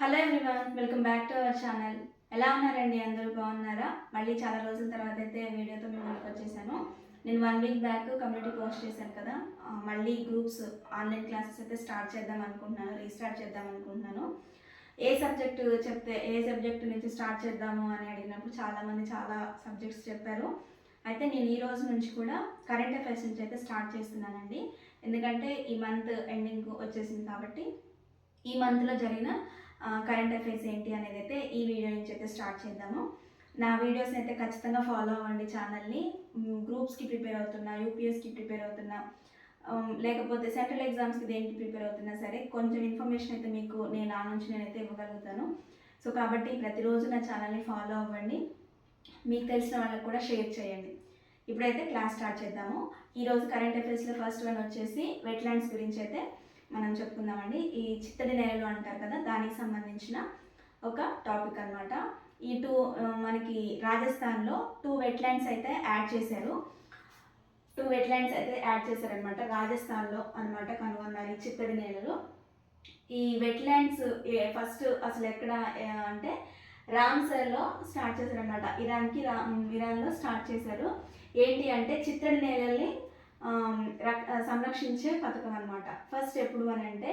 Hello everyone welcome back to our channel ఎలా ఉన్నారండి? అందరూ బాగున్నారా? మళ్ళీ చాలా రోజుల తర్వాత అయితే వీడియోతో మేము ముందుకు వచ్చేసాను. నేను one week back community post చేశాను కదా. మళ్ళీ గ్రూప్స్ ఆన్లైన్ క్లాసెస్ అయితే స్టార్ట్ చేద్దాం అనుకుంటున్నాను రీస్టార్ట్ చేద్దాం అనుకుంటున్నాను. ఏ సబ్జెక్టు చెప్తే ఏ సబ్జెక్ట్ నుంచి స్టార్ట్ చేద్దాము అని అడిగినప్పుడు చాలామంది చాలా సబ్జెక్ట్స్ చెప్పారు. అయితే నేను ఈ రోజు నుంచి కూడా కరెంట్ అఫైర్స్ నుంచి అయితే స్టార్ట్ చేస్తున్నానండి. ఎందుకంటే ఈ మంత్ ఎండింగ్ వచ్చేసింది కాబట్టి ఈ మంత్లో జరిగిన కరెంట్ అఫైర్స్ ఏంటి అనేది అయితే ఈ వీడియో నుంచి అయితే స్టార్ట్ చేద్దాము. నా వీడియోస్ అయితే ఖచ్చితంగా ఫాలో అవ్వండి ఛానల్ని గ్రూప్స్కి ప్రిపేర్ అవుతున్నా యూపీఎస్కి ప్రిపేర్ అవుతున్నా లేకపోతే సెంట్రల్ ఎగ్జామ్స్కి దేనికి ప్రిపేర్ అవుతున్నా సరే కొంచెం ఇన్ఫర్మేషన్ అయితే మీకు నేను ఆ నుంచి నేనైతే ఇవ్వగలుగుతాను. సో కాబట్టి ప్రతిరోజు నా ఛానల్ని ఫాలో అవ్వండి. మీకు తెలిసిన వాళ్ళకి కూడా షేర్ చేయండి. ఇప్పుడైతే క్లాస్ స్టార్ట్ చేద్దాము. ఈరోజు కరెంట్ అఫైర్స్లో ఫస్ట్ వన్ వచ్చేసి వెట్లాండ్స్ గురించి అయితే మనం చెప్పుకుందామండి. ఈ చిత్తడి నేలలు అంటారు కదా దానికి సంబంధించిన ఒక టాపిక్ అన్నమాట. ఈ టూ మనకి రాజస్థాన్లో టూ వెట్లాండ్స్ అయితే యాడ్ చేశారు. టూ వెట్లాండ్స్ అయితే యాడ్ చేశారనమాట రాజస్థాన్లో అన్నమాట కనుగొన్నారు ఈ చిత్తడి నేలలు. ఈ వెట్లాండ్స్ ఫస్ట్ అసలు ఎక్కడ అంటే రామ్సర్లో స్టార్ట్ చేశారనమాట ఇరాన్కి రా ఇరాన్లో స్టార్ట్ చేశారు. ఏంటి అంటే చిత్తడి నేలల్ని సంరక్షించే పథకం అనమాట ఫస్ట్ ఎప్పుడు అని అంటే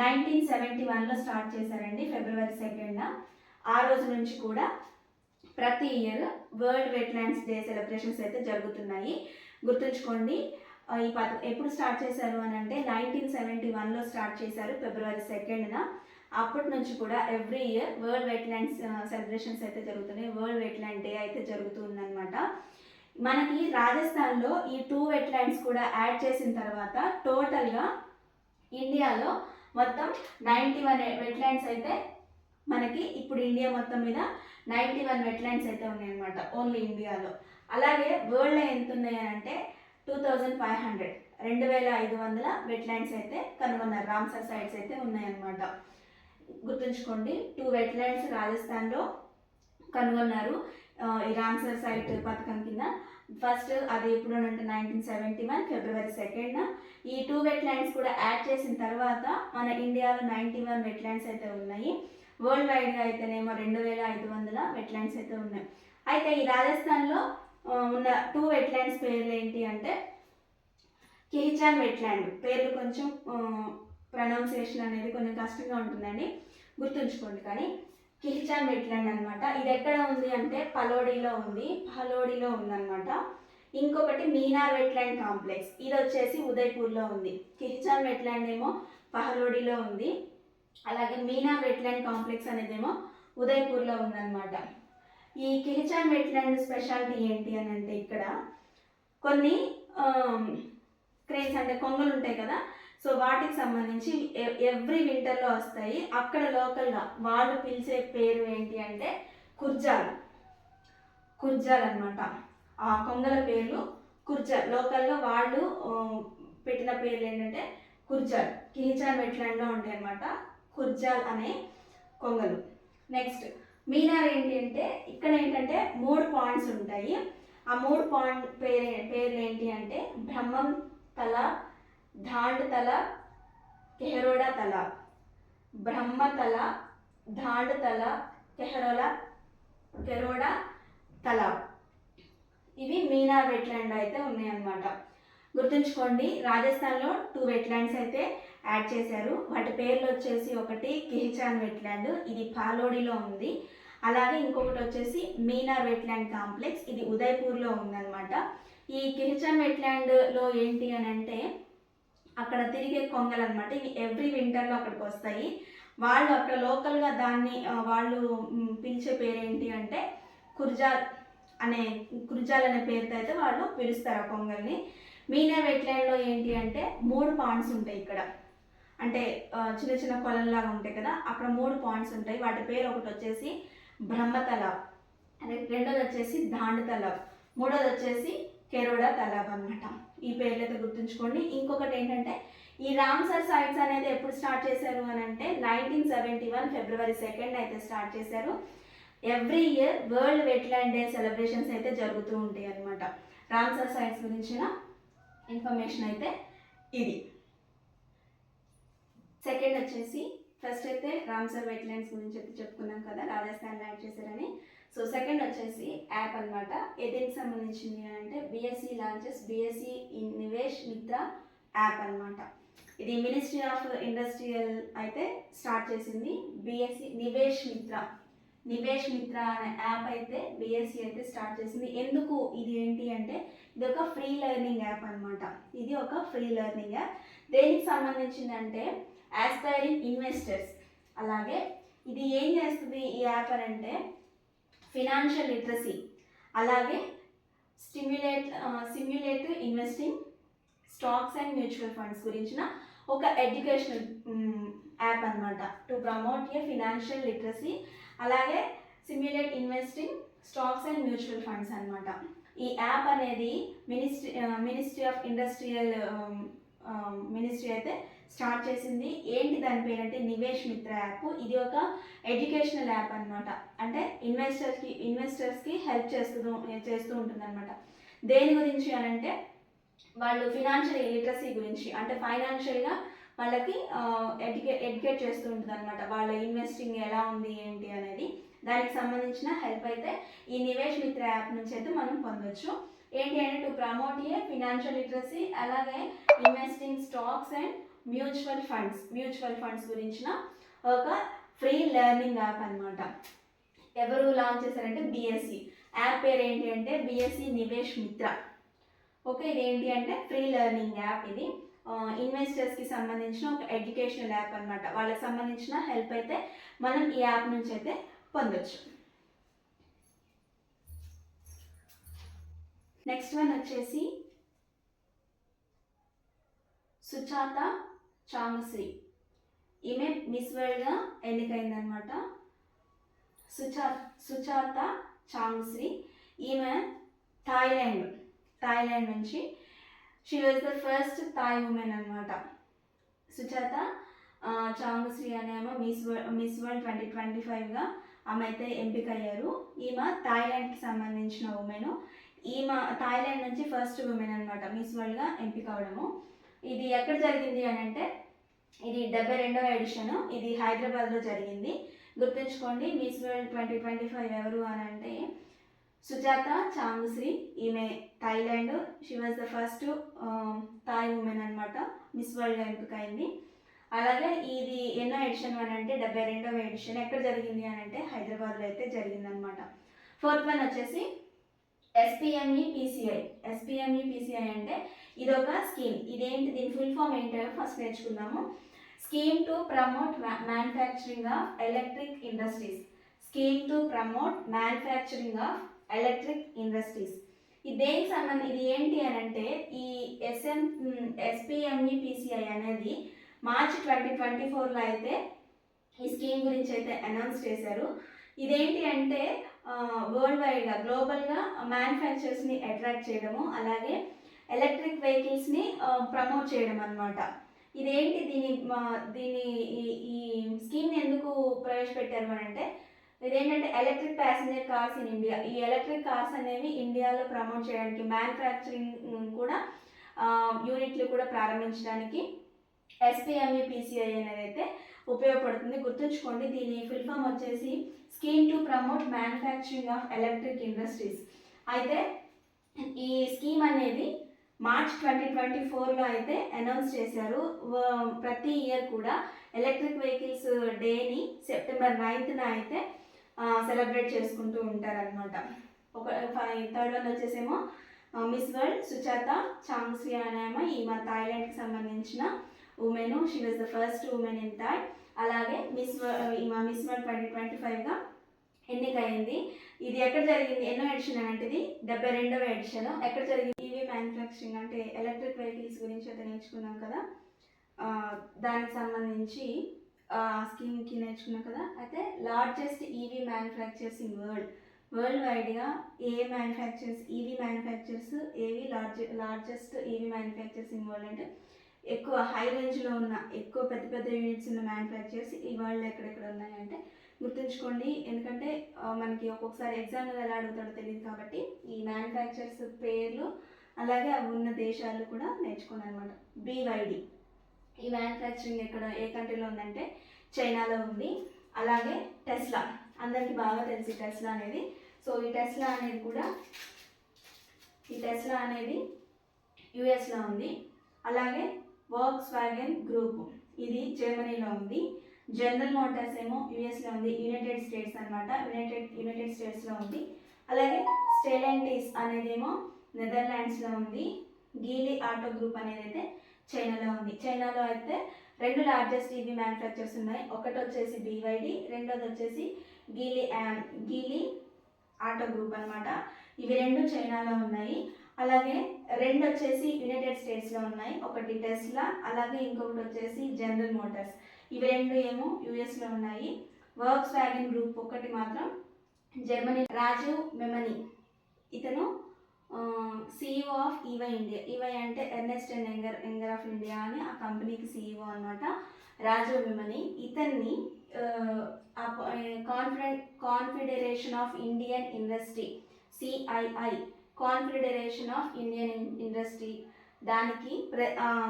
నైన్టీన్ సెవెంటీ వన్లో స్టార్ట్ చేశారండి ఫిబ్రవరి సెకండ్ ఆ రోజు నుంచి కూడా ప్రతి year world wetlands day celebrations అయితే జరుగుతున్నాయి. గుర్తుంచుకోండి ఈ పథ ఎప్పుడు స్టార్ట్ చేశారు అని అంటే నైన్టీన్ సెవెంటీ వన్లో స్టార్ట్ చేశారు ఫిబ్రవరి సెకండ్న అప్పటి నుంచి కూడా every year world wetlands celebrations అయితే జరుగుతున్నాయి. వరల్డ్ వెట్లాండ్ డే అయితే జరుగుతుందన్నమాట. మనకి రాజస్థాన్లో ఈ టూ వెట్లాండ్స్ కూడా యాడ్ చేసిన తర్వాత టోటల్గా ఇండియాలో మొత్తం నైంటీ వన్ వెట్లాండ్స్ అయితే మనకి ఇప్పుడు ఇండియా మొత్తం మీద నైంటీ వన్ వెట్లాండ్స్ అయితే ఉన్నాయన్నమాట ఓన్లీ ఇండియాలో. అలాగే వరల్డ్లో ఎంత ఉన్నాయంటే టూ థౌజండ్ ఫైవ్ హండ్రెడ్ రెండు వేల ఐదు వందల వెట్లాండ్స్ అయితే కనుగొన్నారు రామ్సర్ సైట్స్ అయితే ఉన్నాయన్నమాట. గుర్తుంచుకోండి టూ వెట్లాండ్స్ రాజస్థాన్లో కనుగొన్నారు ఈ రామ్సర్ సైట్ పథకం కింద. ఫస్ట్ అది ఎప్పుడు అంటే nineteen seventy one February second ఈ టూ వెట్లాండ్స్ కూడా యాడ్ చేసిన తర్వాత మన ఇండియాలో నైంటీ వన్ వెట్లాండ్స్ అయితే ఉన్నాయి. వరల్డ్ వైడ్గా అయితేనేమో రెండు వేల ఐదు వందల వెట్ ల్యాండ్స్ అయితే ఉన్నాయి. అయితే ఈ రాజస్థాన్లో ఉన్న టూ వెట్లాండ్స్ పేర్లు ఏంటి అంటే కిహిచాన్ వెట్లాండ్ పేర్లు కొంచెం ప్రొనౌన్సియేషన్ అనేది కొంచెం కష్టంగా ఉంటుందండి. గుర్తుంచుకోండి కానీ కిహిచాన్ వెట్లాండ్ అనమాట ఇది ఎక్కడ ఉంది అంటే పలోడిలో ఉంది. పలోడిలో ఉందన్నమాట. ఇంకొకటి మీనార్ వెట్లాండ్ కాంప్లెక్స్. ఇది వచ్చేసి ఉదయ్పూర్లో ఉంది. కిహిచాన్ వెట్లాండ్ ఏమో పహలోడిలో ఉంది. అలాగే మీనార్ వెట్లాండ్ కాంప్లెక్స్ అనేదేమో ఉదయ్పూర్లో ఉందన్నమాట. ఈ కిహిచాన్ వెట్లాండ్ స్పెషాలిటీ ఏంటి అని అంటే ఇక్కడ కొన్ని క్రేన్స్ అంటే కొంగలు ఉంటాయి కదా సో వాటికి సంబంధించి ఎవ్రీ వింటర్లో వస్తాయి. అక్కడ లోకల్గా వాళ్ళు పిలిచే పేరు ఏంటి అంటే కుర్జాల్. కుర్జాల్ అన్నమాట ఆ కొంగల పేర్లు కుర్జాల్. లోకల్గా వాళ్ళు పెట్టిన పేర్లు ఏంటంటే కుర్జాల్. కిహిచాన్ వెట్లాండ్లో ఉంటాయి అనమాట కుర్జాల్ అనే కొంగలు. నెక్స్ట్ మీనార్ ఏంటి అంటే ఇక్కడ ఏంటంటే మూడు పాయింట్స్ ఉంటాయి. ఆ మూడు పాయింట్ పేరు పేర్లు ఏంటి అంటే బ్రహ్మం తల ధాండ్ తల కెహరోడా తల బ్రహ్మ తల ధాండ్ తల కెహరోలా కెరోడా తల ఇవి మీనా వెట్లాండ్ అయితే ఉన్నాయన్నమాట గుర్తుంచుకోండి రాజస్థాన్లో టూ వెట్లాండ్స్ అయితే యాడ్ చేశారు. వాటి పేర్లు వచ్చేసి ఒకటి కిహిచాన్ వెట్లాండ్ ఇది పాలోడిలో ఉంది. అలాగే ఇంకొకటి వచ్చేసి మీనార్ వెట్లాండ్ కాంప్లెక్స్ ఇది ఉదయ్పూర్లో ఉందన్నమాట ఈ కిహిచాన్ వెట్లాండ్లో ఏంటి అని అంటే అక్కడ తిరిగే కొంగలు అనమాట ఇవి ఎవ్రీ వింటర్లో అక్కడికి వస్తాయి. వాళ్ళు అక్కడ లోకల్గా దాన్ని వాళ్ళు పిలిచే పేరు ఏంటి అంటే కుర్జాల్ అనే కుర్జాల్ అనే పేరుతో అయితే వాళ్ళు పిలుస్తారు ఆ కొంగల్ని. మీనా వెట్లాండ్లో ఏంటి అంటే మూడు పాండ్స్ ఉంటాయి ఇక్కడ. అంటే చిన్న చిన్న కొలంలాగా ఉంటాయి కదా అక్కడ మూడు పాయింట్స్ ఉంటాయి. వాటి పేరు ఒకటి వచ్చేసి బ్రహ్మ రెండోది వచ్చేసి దాండ్ మూడోది వచ్చేసి కెరోడా తలాబ్ అన్నమాట. ఈ పేర్లతో గుర్తుంచుకోండి. ఇంకొకటి ఏంటంటే ఈ రామ్సర్ సైట్స్ అనేది ఎప్పుడు స్టార్ట్ చేశారు అని అంటే nineteen seventy one February second అయితే స్టార్ట్ చేశారు. Every year world wetland day celebrations అయితే జరుగుతూ ఉంటాయి అనమాట రామ్సర్ సైట్స్ గురించిన ఇన్ఫర్మేషన్ అయితే ఇది. సెకండ్ వచ్చేసి ఫస్ట్ అయితే రామ్సర్ వెట్లైన్స్ గురించి అయితే చెప్పుకున్నాం కదా రాజస్థాన్ ల్యాండ్ చేశారని. సో సెకండ్ వచ్చేసి యాప్ అన్నమాట. ఏదేనికి సంబంధించింది అంటే BSE launches BSE in Nivesh Mitra app అనమాట ఇది మినిస్ట్రీ ఆఫ్ ఇండస్ట్రియల్ అయితే స్టార్ట్ చేసింది. బిఎస్సి నివేష్ మిత్ర నివేష్ మిత్ర అనే యాప్ అయితే బిఎస్సి అయితే స్టార్ట్ చేసింది. ఎందుకు ఇది ఏంటి అంటే ఇది ఒక ఫ్రీ లెర్నింగ్ యాప్ అన్నమాట. ఇది ఒక ఫ్రీ లెర్నింగ్ యాప్ దేనికి సంబంధించిందంటే యాస్పైరింగ్ ఇన్వెస్టర్స్ అలాగే ఇది ఏం చేస్తుంది ఈ యాప్ అని అంటే ఫినాన్షియల్ లిటరసీ అలాగే stimulate simulate investing stocks and mutual funds గురించిన ఒక ఎడ్యుకేషనల్ యాప్ అన్నమాట. To promote a financial literacy అలాగే simulate investing stocks and mutual funds అన్నమాట. ఈ యాప్ అనేది ministry ministry of industrial ministry అయితే స్టార్ట్ చేసింది. ఏంటి దాని పేరు అంటే నివేష్ మిత్ర యాప్. ఇది ఒక ఎడ్యుకేషనల్ యాప్ అన్నమాట. అంటే ఇన్వెస్టర్స్కి ఇన్వెస్టర్స్కి హెల్ప్ చేస్తూ చేస్తూ ఉంటుంది అనమాట దేని గురించి అని అంటే వాళ్ళు ఫినాన్షియల్ లిటరసీ గురించి అంటే ఫైనాన్షియల్గా వాళ్ళకి ఎడ్యుకే ఎడ్యుకేట్ చేస్తూ ఉంటుంది అనమాట వాళ్ళ ఇన్వెస్టింగ్ ఎలా ఉంది ఏంటి అనేది. దానికి సంబంధించిన హెల్ప్ అయితే ఈ నివేష్ మిత్ర యాప్ నుంచి అయితే మనం పొందొచ్చు. ఏంటి అంటే to promote a financial literacy అలాగే investing stocks and mutual funds mutual funds గురించిన ఒక ఫ్రీ లెర్నింగ్ యాప్ అన్నమాట. ఎవరు లాంచ్ చేశారంటే బిఎస్సి. యాప్ పేరు ఏంటి అంటే బిఎస్సి నివేష్ మిత్ర. ఓకే ఇది ఏంటి అంటే ఫ్రీ లెర్నింగ్ యాప్ ఇది. ఇన్వెస్టర్స్కి సంబంధించిన ఒక ఎడ్యుకేషనల్ యాప్ అనమాట వాళ్ళకి సంబంధించిన హెల్ప్ అయితే మనం ఈ యాప్ నుంచి అయితే పొందొచ్చు. నెక్స్ట్ వన్ వచ్చేసి సుచాత చాంగశ్రీ ఈమె మిస్ వరల్డ్గా ఎన్నికైందనమాట సుచా సుచాత చాంగ్శ్రీ ఈమె థాయిలాండ్ థాయిలాండ్ నుంచి. She was the first Thai woman అనమాట సుచాత ఆ, చాంగ్శ్రీ అనే ఆమె Miss World Miss World twenty twenty ఫైవ్గా ఆమె అయితే ఎంపిక అయ్యారు ఈమె థాయిలాండ్కి సంబంధించిన ఉమెన్ ఈమె థాయిలాండ్ నుంచి ఫస్ట్ ఉమెన్ అనమాట మిస్ వరల్డ్గా ఎంపిక అవడము ఇది ఎక్కడ జరిగింది అని అంటే ఇది డెబ్బై రెండవ ఎడిషన్ ఇది హైదరాబాద్లో జరిగింది. గుర్తుంచుకోండి Miss World twenty twenty five ఎవరు అని అంటే సుజాత చాంగుశ్రీ ఈమె Thailand she was the first Thai woman అనమాట మిస్ వరల్డ్ ఎంపికైంది. అలాగే ఇది ఎన్నో ఎడిషన్ అని అంటే డెబ్బై రెండవ ఎడిషన్ ఎక్కడ జరిగింది అని అంటే హైదరాబాద్లో అయితే జరిగిందనమాట ఫోర్త్ వన్ వచ్చేసి ఎస్పిఎంఈ పీసీఐ ఎస్పిఎంఈ పీసీఐ అంటే ఇది ఒక స్కీమ్. ఇదేంటి? దీని ఫుల్ ఫామ్ ఏంటో ఫస్ట్ నేర్చుకుందాము. Scheme to promote manufacturing of electric industries. Scheme to promote manufacturing of electric industries. ఇది దేనికి సంబంధం ఇది ఏంటి అని అంటే ఈ ఎస్ఎం ఎస్పిఎంఈపిసిఐ అనేది మార్చ్ ట్వంటీ ట్వంటీ ఫోర్లో అయితే ఈ స్కీమ్ గురించి అయితే అనౌన్స్ చేశారు. ఇదేంటి అంటే వరల్డ్ వైడ్గా గ్లోబల్గా మ్యానుఫ్యాక్చర్స్ని అట్రాక్ట్ చేయడము అలాగే ఎలక్ట్రిక్ వెహికల్స్ని ప్రమోట్ చేయడం అనమాట ఇదేంటి దీని మా- దీని ఈ- ఈ స్కీమ్ని ఎందుకు ప్రవేశపెట్టారు అని అంటే ఇదేంటంటే electric passenger cars in India. ఈ ఎలక్ట్రిక్ కార్స్ అనేవి ఇండియాలో ప్రమోట్ చేయడానికి మ్యానుఫ్యాక్చరింగ్ కూడా యూనిట్లు కూడా ప్రారంభించడానికి ఎస్పీఎంఈ పీసీఐ అనేది అయితే ఉపయోగపడుతుంది. గుర్తుంచుకోండి దీని ఫుల్ ఫామ్ వచ్చేసి scheme to promote manufacturing of electric industries. అయితే ఈ స్కీమ్ అనేది మార్చ్ ట్వంటీ ట్వంటీ ఫోర్లో అయితే అనౌన్స్ చేశారు. ప్రతి ఇయర్ కూడా ఎలక్ట్రిక్ వెహికల్స్ డేని సెప్టెంబర్ నైన్త్న అయితే సెలబ్రేట్ చేసుకుంటూ ఉంటారనమాట ఒక థర్డ్ వన్ వచ్చేసేమో మిస్ వరల్డ్ సుచాత చాంగ్స్రీ అనేమ ఈ ఈమె థాయిలాండ్కి సంబంధించిన woman. She was the first woman in Thai అలాగే మిస్ ఈమె మిస్ వరల్డ్ ట్వంటీ ట్వంటీ ఫైవ్గా ఎన్నికయింది ఇది ఎక్కడ జరిగింది? ఎన్నో ఎడిషన్ అంటే ఇది డెబ్బై రెండవ ఎడిషన్. ఎక్కడ జరిగింది? ఈవీ మ్యానుఫ్యాక్చరింగ్ అంటే ఎలక్ట్రిక్ వెహికల్స్ గురించి అయితే నేర్చుకున్నాం కదా. దానికి సంబంధించి స్కీమ్కి నేర్చుకున్నాం కదా. అయితే largest EV manufacturers in world world వైడ్గా ఏ మ్యానుఫ్యాక్చర్స్ ఈవీ మ్యానుఫ్యాక్చర్స్ ఏవి large largest EV manufacturers in world అంటే ఎక్కువ హై రేంజ్లో ఉన్న ఎక్కువ పెద్ద పెద్ద యూనిట్స్ ఉన్న మ్యానుఫ్యాక్చర్స్ ఈ వరల్డ్ ఎక్కడెక్కడ ఉన్నాయంటే గుర్తుంచుకోండి. ఎందుకంటే మనకి ఒక్కొక్కసారి ఎగ్జామ్లో ఎలా అడుగుతాడో తెలియదు కాబట్టి ఈ మ్యానుఫ్యాక్చర్స్ పేర్లు అలాగే అవి ఉన్న దేశాలు కూడా నేర్చుకున్నాను అనమాట బీవైడి ఈ మ్యానుఫ్యాక్చరింగ్ ఎక్కడ ఏ కంట్రీలో ఉందంటే చైనాలో ఉంది. అలాగే టెస్లా. అందరికీ బాగా తెలిసి టెస్లా అనేది. సో ఈ టెస్లా అనేది కూడా ఈ టెస్లా అనేది యుఎస్లో ఉంది. అలాగే వర్క్స్ వ్యాగన్ గ్రూప్ ఇది జర్మనీలో ఉంది. జనరల్ మోటార్స్ ఏమో యుఎస్లో ఉంది యునైటెడ్ స్టేట్స్ అనమాట యునైటెడ్ యునైటెడ్ స్టేట్స్లో ఉంది. అలాగే స్టెలెంటీస్ అనేదేమో నెదర్లాండ్స్లో ఉంది. గీలీ ఆటో గ్రూప్ అనేది అయితే చైనాలో ఉంది. చైనాలో అయితే రెండు లార్జెస్ట్ ఈవీ మ్యానుఫ్యాక్చర్స్ ఉన్నాయి. ఒకటి వచ్చేసి బీవైడి రెండోది వచ్చేసి గీలీ గీలీ ఆటో గ్రూప్ అనమాట ఇవి రెండు చైనాలో ఉన్నాయి. అలాగే రెండు వచ్చేసి యునైటెడ్ స్టేట్స్లో ఉన్నాయి. ఒకటి టెస్లా అలాగే ఇంకొకటి వచ్చేసి జనరల్ మోటార్స్. ఇవి రెండు ఏమో యుఎస్లో ఉన్నాయి. వర్క్స్ వ్యాగన్ గ్రూప్ ఒకటి మాత్రం జర్మనీ రాజు మెమనీ ఇతను CEO of EY India EY అంటే Ernst and Young Young of India అని ఆ కంపెనీకి సిఇఓ అనమాట రాజు మెమనీ ఇతన్ని confident Confederation of Indian Industry CII Confederation of Indian Industry దానికి ప్రె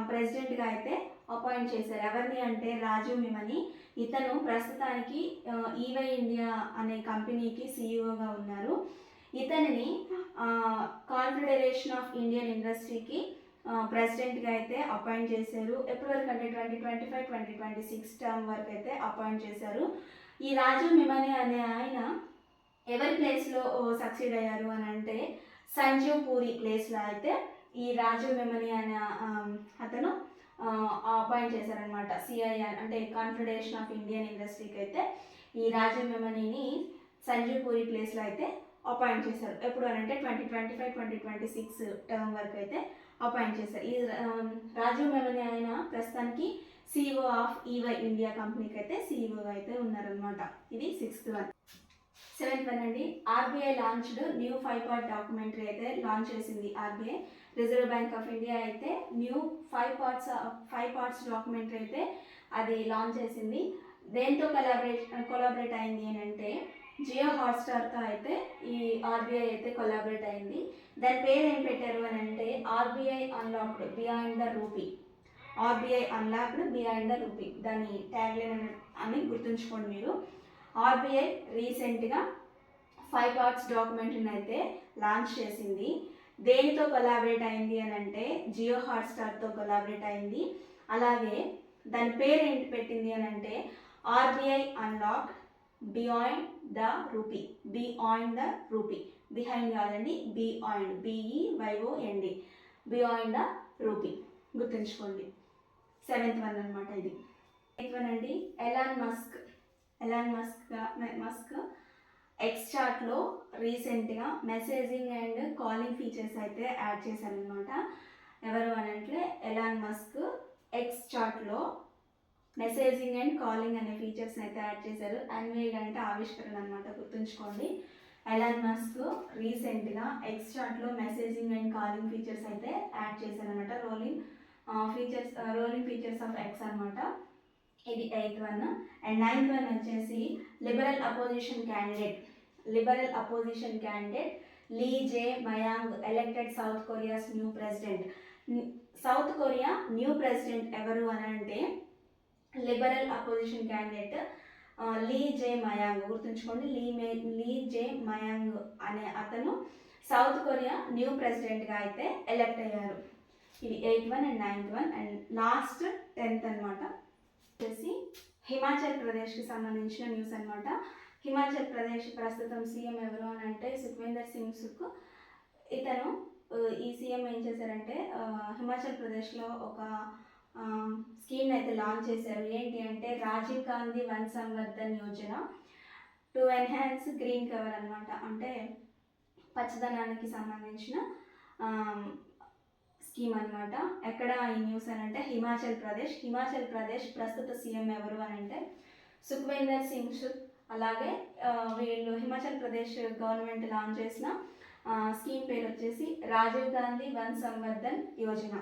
ప్రెసిడెంట్గా అయితే అపాయింట్ చేశారు. ఎవరిని అంటే రాజీవ్ మిమని. ఇతను ప్రస్తుతానికి ఈవై ఇండియా అనే కంపెనీకి సీఈఓగా ఉన్నారు. ఇతనిని కాన్ఫెడరేషన్ ఆఫ్ ఇండియన్ ఇండస్ట్రీకి ప్రెసిడెంట్గా అయితే అపాయింట్ చేశారు. ఎప్పటి వరకు అంటే twenty twenty five twenty twenty six term వరకు అయితే అపాయింట్ చేశారు. ఈ రాజీవ్ మిమని అనే ఆయన ఎవరి ప్లేస్లో సక్సీడ్ అయ్యారు అని అంటే సంజీవ్ పూరి ప్లేస్లో అయితే ఈ రాజీవ్ మిమని అనే అతను అపాయింట్ చేశారనమాట సిఐఆర్ అంటే కాన్ఫెడరేషన్ ఆఫ్ ఇండియన్ ఇండస్ట్రీకి అయితే ఈ రాజీవ్ మెమనీని సంజీవ్ పూరి ప్లేస్లో అయితే అపాయింట్ చేశారు. ఎప్పుడు అని అంటే twenty twenty five twenty twenty six term వరకు అయితే అపాయింట్ చేశారు. ఈ రాజీవ్ మెమనీ ఆయన ప్రస్తుతానికి సిఇఓ ఆఫ్ ఈవై ఇండియా కంపెనీకి అయితే సిఇఓ అయితే ఉన్నారనమాట ఇది సిక్స్త్ వన్ సెవెంత్ వన్ అండి. RBI launched new five part documentary అయితే లాంచ్ చేసింది RBI. Reserve bank of India అయితే new five parts five parts documentary అయితే అది లాంచ్ చేసింది. దేంతో కొలాబరేట్ కొలాబరేట్ అయింది అని అంటే జియో హాట్స్టార్తో అయితే ఈ ఆర్బీఐ అయితే కొలాబరేట్ అయింది. దాని పేరు ఏం పెట్టారు అని అంటే RBI unlocked beyond the rupee. RBI unlocked beyond the rupee. దాని ట్యాగ్లైన్ అని గుర్తుంచుకోండి మీరు. ఆర్బీఐ రీసెంట్గా ఫైవ్ పార్ట్స్ డాక్యుమెంట్ని అయితే లాంచ్ చేసింది. దేనితో కొలాబరేట్ అయింది అని అంటే జియో హాట్స్టార్తో కొలాబరేట్ అయింది. అలాగే దాని పేరు ఏంటి పెట్టింది అని అంటే RBI unlock beyond the rupee beyond the rupee. Behind కాదండి beyond B E Y O N D beyond the rupee. గుర్తుంచుకోండి. సెవెంత్ వన్ అనమాట ఇది. ఎయిత్ వన్ అండి Elon Musk Elon Musk Musk X చార్ట్లో రీసెంట్గా మెసేజింగ్ అండ్ కాలింగ్ ఫీచర్స్ అయితే add చేశారనమాట ఎవరు అని అంటే ఎలాన్ మస్క్ ఎక్స్ చాట్లో మెసేజింగ్ అండ్ కాలింగ్ అనే ఫీచర్స్ని అయితే యాడ్ చేశారు. అన్వేల్ అంటే ఆవిష్కరణ అనమాట గుర్తుంచుకోండి. ఎలాన్ మస్క్ రీసెంట్గా ఎక్స్ చార్ట్లో మెసేజింగ్ అండ్ కాలింగ్ ఫీచర్స్ అయితే యాడ్ చేశారనమాట rolling features rolling features of X అనమాట ఇది eighth one. And ninth one వచ్చేసి liberal opposition candidate. Liberal opposition candidate Lee Jae Myung elected South Korea's new president. South Korea new president ఎవరు అని అంటే liberal opposition candidate Lee Jae Myung. గుర్తుంచుకోండి Lee మే లీ Jae Mayank అనే అతను south Korea new ప్రెసిడెంట్గా అయితే elect అయ్యారు. ఇది eighth one and ninth one. And last tenth అనమాట వచ్చేసి హిమాచల్ ప్రదేశ్కి సంబంధించిన న్యూస్ అనమాట హిమాచల్ ప్రదేశ్ ప్రస్తుతం సీఎం ఎవరు అని అంటే సుఖ్వేందర్ సింగ్ సుక్ ఇతను ఈ సీఎం ఏం చేశారంటే హిమాచల్ ప్రదేశ్లో ఒక స్కీమ్ అయితే లాంచ్ చేశారు. ఏంటి అంటే Rajiv Gandhi Van Samvardhan Yojana to enhance green cover అనమాట అంటే పచ్చదనానికి సంబంధించిన స్కీమ్ అనమాట ఎక్కడ ఈ న్యూస్ అని అంటే హిమాచల్ ప్రదేశ్. హిమాచల్ ప్రదేశ్ ప్రస్తుత సీఎం ఎవరు అని అంటే సుఖ్వేందర్ సింగ్ అలాగే వీళ్ళు హిమాచల్ ప్రదేశ్ గవర్నమెంట్ లాంచ్ చేసిన స్కీమ్ పేరు వచ్చేసి రాజీవ్ గాంధీ వన్ సంవర్ధన్ యోజన.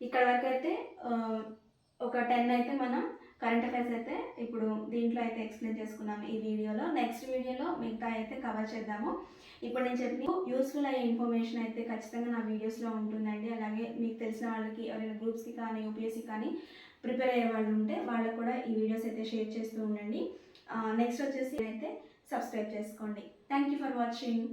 ఇక్కడ వరకు అయితే ఒక టెన్ అయితే మనం కరెంట్ అఫైర్స్ అయితే ఇప్పుడు దీంట్లో అయితే ఎక్స్ప్లెయిన్ చేసుకున్నాము ఈ వీడియోలో. నెక్స్ట్ వీడియోలో మిగతా అయితే కవర్ చేద్దాము. ఇప్పుడు నేను చెప్పిన యూస్ఫుల్ అయ్యే ఇన్ఫర్మేషన్ అయితే ఖచ్చితంగా నా వీడియోస్లో ఉంటుందండి. అలాగే మీకు తెలిసిన వాళ్ళకి ఎవరైనా గ్రూప్స్కి కానీ యూపీఎస్సీ కానీ ప్రిపేర్ అయ్యే వాళ్ళు ఉంటే వాళ్ళకు కూడా ఈ వీడియోస్ అయితే షేర్ చేస్తూ ఉండండి. నెక్స్ట్ వచ్చేసి అయితే సబ్స్క్రైబ్ చేసుకోండి. Thank you for watching